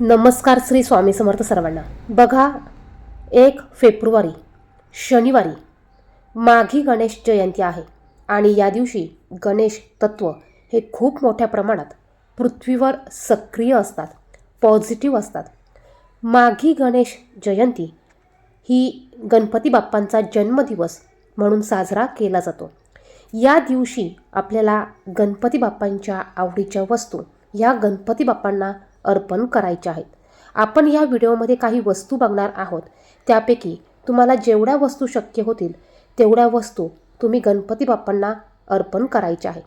नमस्कार श्री स्वामी समर्थ सर्वांना. बघा एक फेब्रुवारी शनिवारी माघी गणेश जयंती आहे आणि या दिवशी गणेश तत्व हे खूप मोठ्या प्रमाणात पृथ्वीवर सक्रिय असतात पॉझिटिव्ह असतात. माघी गणेश जयंती ही गणपती बाप्पांचा जन्मदिवस म्हणून साजरा केला जातो. या दिवशी आपल्याला गणपती बाप्पांच्या आवडीच्या वस्तू या गणपती बाप्पांना अर्पण करायच्या आहेत. आपण या व्हिडिओमध्ये काही वस्तू बघणार आहोत. त्यापैकी तुम्हाला जेवढ्या वस्तू शक्य होतील तेवढ्या वस्तू तुम्ही गणपती बाप्पांना अर्पण करायच्या आहे.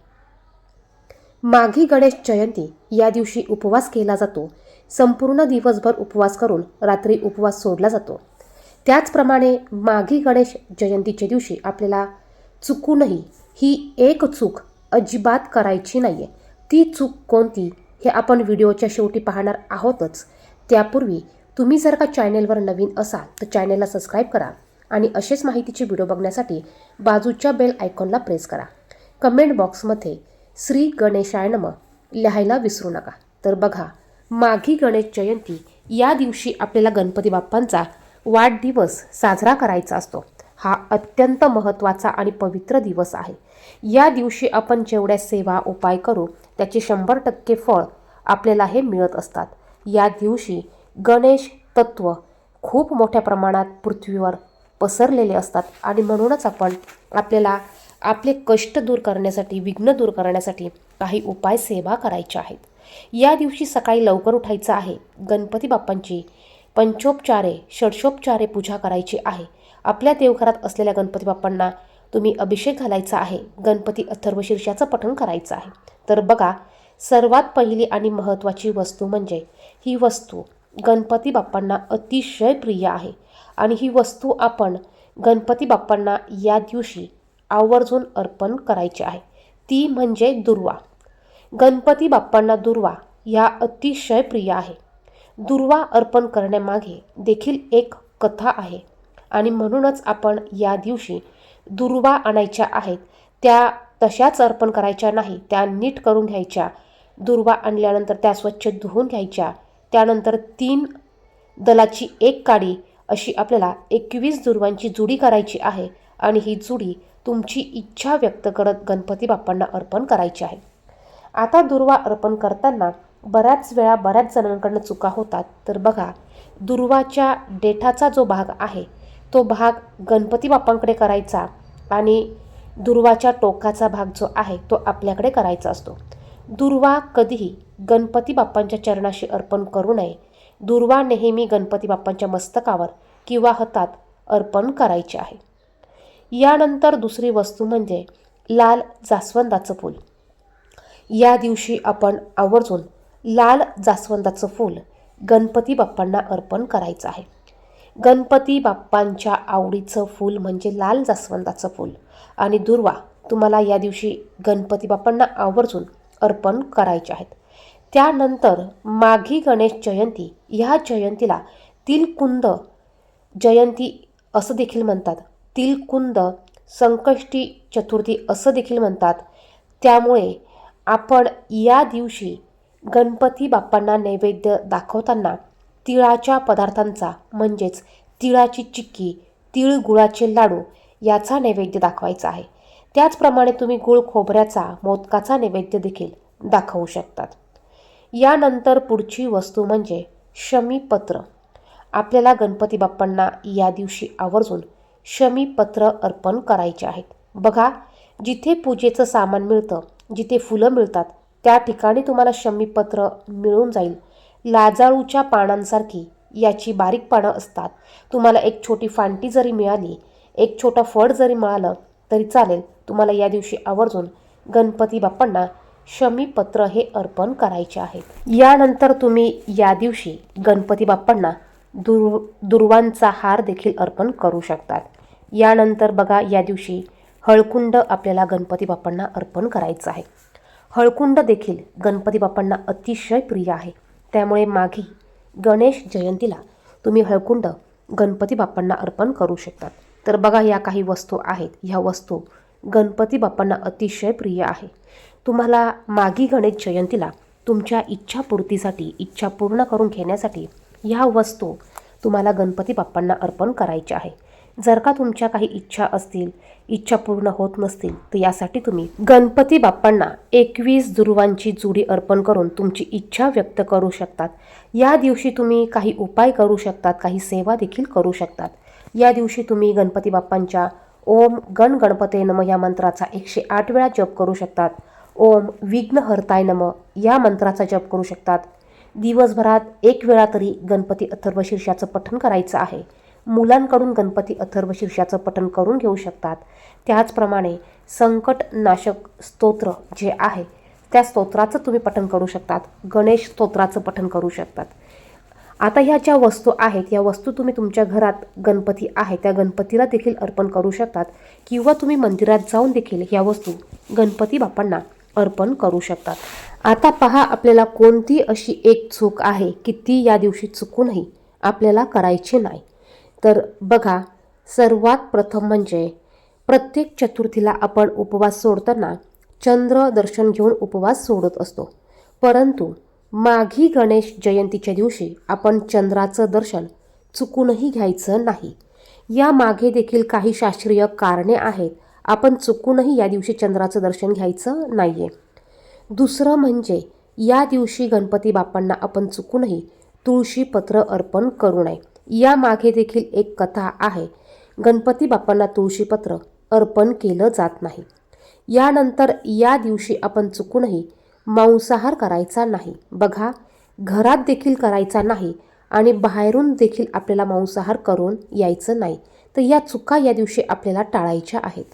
माघी गणेश जयंती या दिवशी उपवास केला जातो. संपूर्ण दिवसभर उपवास करून रात्री उपवास सोडला जातो. त्याचप्रमाणे माघी गणेश जयंतीच्या दिवशी आपल्याला चुकूनही ही एक चूक अजिबात करायची नाही आहे ती चूक कोणती? हे आपण व्हिडिओच्या शेवटी पाहणार आहोतच. त्यापूर्वी तुम्ही जर का चॅनेलवर नवीन असाल तर चॅनेलला सबस्क्राईब करा आणि असेच माहितीचे व्हिडिओ बघण्यासाठी बाजूच्या बेल आयकॉनला प्रेस करा. कमेंट बॉक्समध्ये श्री गणेशाय नम लिहायला विसरू नका. तर बघा माघी गणेश जयंती या दिवशी आपल्याला गणपती बाप्पांचा वाढदिवस साजरा करायचा असतो. हा अत्यंत महत्त्वाचा आणि पवित्र दिवस आहे. या दिवशी आपण जेवढ्या सेवा उपाय करू त्याचे शंभर टक्के फळ आपल्याला हे मिळत असतात. या दिवशी गणेश तत्व खूप मोठ्या प्रमाणात पृथ्वीवर पसरलेले असतात आणि म्हणूनच आपण आपल्याला आपले कष्ट दूर करण्यासाठी विघ्न दूर करण्यासाठी काही उपाय सेवा करायच्या आहेत. या दिवशी सकाळी लवकर उठायचं आहे. गणपती बाप्पांची पंचोपचारे षडशोपचारे पूजा करायची आहे. आपल्या देवघरात असलेल्या गणपती बाप्पांना तुम्ही अभिषेक घालायचा आहे गणपती अथर्वशीर्षाचं पठण करायचं आहे. तर बघा सर्वात पहिली आणि महत्त्वाची वस्तू म्हणजे ही वस्तू गणपती बाप्पांना अतिशय प्रिय आहे आणि ही वस्तू आपण गणपती बाप्पांना या दिवशी आवर्जून अर्पण करायची आहे. ती म्हणजे दुर्वा. गणपती बाप्पांना दुर्वा या अतिशय प्रिय आहे. दुर्वा अर्पण करण्यामागे देखील एक कथा आहे. आणि म्हणूनच आपण या दिवशी दुर्वा आणायच्या आहेत. त्या तशाच अर्पण करायच्या नाही. त्या नीट करून घ्यायच्या. दुर्वा आणल्यानंतर त्या स्वच्छ धुवून घ्यायच्या. त्यानंतर तीन दलाची एक काडी अशी आपल्याला एकवीस दुर्वांची जुडी करायची आहे आणि ही जुडी तुमची इच्छा व्यक्त करत गणपती बाप्पांना अर्पण करायची आहे. आता दुर्वा अर्पण करताना बऱ्याच वेळा बऱ्याच जणांकडनं चुका होतात. तर बघा दुर्वाच्या डेठाचा जो भाग आहे तो भाग गणपती बाप्पांकडे करायचा आणि दुर्वाच्या टोकाचा भाग जो आहे तो आपल्याकडे करायचा असतो. दुर्वा कधीही गणपती बाप्पांच्या चरणाशी अर्पण करू नये. दुर्वा नेहमी गणपती बाप्पांच्या मस्तकावर किंवा हातात अर्पण करायचे आहे. यानंतर दुसरी वस्तू म्हणजे लाल जास्वंदाचं फूल. या दिवशी आपण आवर्जून लाल जास्वंदाचं फूल गणपती बाप्पांना अर्पण करायचं आहे. गणपती बाप्पांच्या आवडीचं फूल म्हणजे लाल जास्वंदाचं फूल. आणि दुर्वा तुम्हाला या दिवशी गणपती बाप्पांना आवर्जून अर्पण करायचे आहेत. त्यानंतर माघी गणेश जयंती ह्या जयंतीला तिलकुंद जयंती असं देखील म्हणतात. तिलकुंद संकष्टी चतुर्थी असं देखील म्हणतात. त्यामुळे आपण या दिवशी गणपती बाप्पांना नैवेद्य दाखवताना तिळाच्या पदार्थांचा म्हणजेच तिळाची चिक्की तिळगुळाचे लाडू याचा नैवेद्य दाखवायचा आहे. त्याचप्रमाणे तुम्ही गुळ खोबऱ्याचा मोदकाचा नैवेद्य देखील दाखवू शकतात. यानंतर पुढची वस्तू म्हणजे शमीपत्र. आपल्याला गणपती बाप्पांना या दिवशी आवर्जून शमीपत्र अर्पण करायचे आहेत. बघा जिथे पूजेचं सामान मिळतं जिथे फुलं मिळतात त्या ठिकाणी तुम्हाला शमीपत्र मिळून जाईल. लाजाळूच्या पानांसारखी याची बारीक पानं असतात. तुम्हाला एक छोटी फांटी जरी मिळाली एक छोटं फळ जरी मिळालं तरी चालेल. तुम्हाला या दिवशी आवर्जून गणपती बाप्पांना शमीपत्र हे अर्पण करायचे आहेत. यानंतर तुम्ही या दिवशी गणपती बाप्पांना दुर् दुर्वांचा हार देखील अर्पण करू शकतात. यानंतर बघा या दिवशी हळकुंड आपल्याला गणपती बाप्पांना अर्पण करायचं आहे. हळकुंड देखील गणपती बाप्पांना अतिशय प्रिय आहे. त्यामुळे माघी गणेश जयंतीला तुम्ही हळकुंड गणपती बाप्पांना अर्पण करू शकतात. तर बघा या काही वस्तू आहेत. ह्या वस्तू गणपती बाप्पांना अतिशय प्रिय आहे. तुम्हाला माघी गणेश जयंतीला तुमच्या इच्छापूर्तीसाठी इच्छा पूर्ण करून घेण्यासाठी ह्या वस्तू तुम्हाला गणपती बाप्पांना अर्पण करायच्या आहे. जर का तुमच्या काही इच्छा असतील इच्छा पूर्ण होत नसतील तर यासाठी तुम्ही गणपती बाप्पांना एकवीस दुर्वांची जुडी अर्पण करून तुमची इच्छा व्यक्त करू शकतात. या दिवशी तुम्ही काही उपाय करू शकतात काही सेवा देखील करू शकतात. या दिवशी तुम्ही गणपती बाप्पांच्या ओम गण गणपते नम या मंत्राचा एकशे आठ वेळा जप करू शकतात. ओम विघ्नहर्ताय नम या मंत्राचा जप करू शकतात. दिवसभरात एक वेळा तरी गणपती अथर्वशीर्षाचं पठण करायचं आहे. मुलांकडून गणपती अथर्व शीर्षाचं पठण करून घेऊ शकतात. त्याचप्रमाणे संकटनाशक स्तोत्र जे आहे त्या स्तोत्राचं तुम्ही पठण करू शकतात. गणेश स्तोत्राचं पठण करू शकतात. आता ह्या ज्या वस्तू आहेत या वस्तू तुम्ही तुमच्या घरात गणपती आहे त्या गणपतीला देखील अर्पण करू शकतात. किंवा तुम्ही मंदिरात जाऊन देखील ह्या वस्तू गणपती बाप्पांना अर्पण करू शकतात. आता पहा आपल्याला कोणती अशी एक चूक आहे की ती या दिवशी चुकूनही आपल्याला करायची नाही. तर बघा सर्वात प्रथम म्हणजे प्रत्येक चतुर्थीला आपण उपवास सोडताना चंद्र दर्शन घेऊन उपवास सोडत असतो. परंतु माघी गणेश जयंतीच्या दिवशी आपण चंद्राचं दर्शन चुकूनही घ्यायचं नाही. या मागे देखील काही शास्त्रीय कारणे आहेत. आपण चुकूनही या दिवशी चंद्राचं दर्शन घ्यायचं नाही आहे दुसरं म्हणजे या दिवशी गणपती बाप्पांना आपण चुकूनही तुळशीपत्र अर्पण करू नये. यामागे देखील एक कथा आहे. गणपती बाप्पांना तुळशीपत्र अर्पण केलं जात नाही. यानंतर या दिवशी आपण चुकूनही मांसाहार करायचा नाही. बघा घरात देखील करायचा नाही आणि बाहेरून देखील आपल्याला मांसाहार करून यायचं नाही. तर या चुका या दिवशी आपल्याला टाळायच्या आहेत.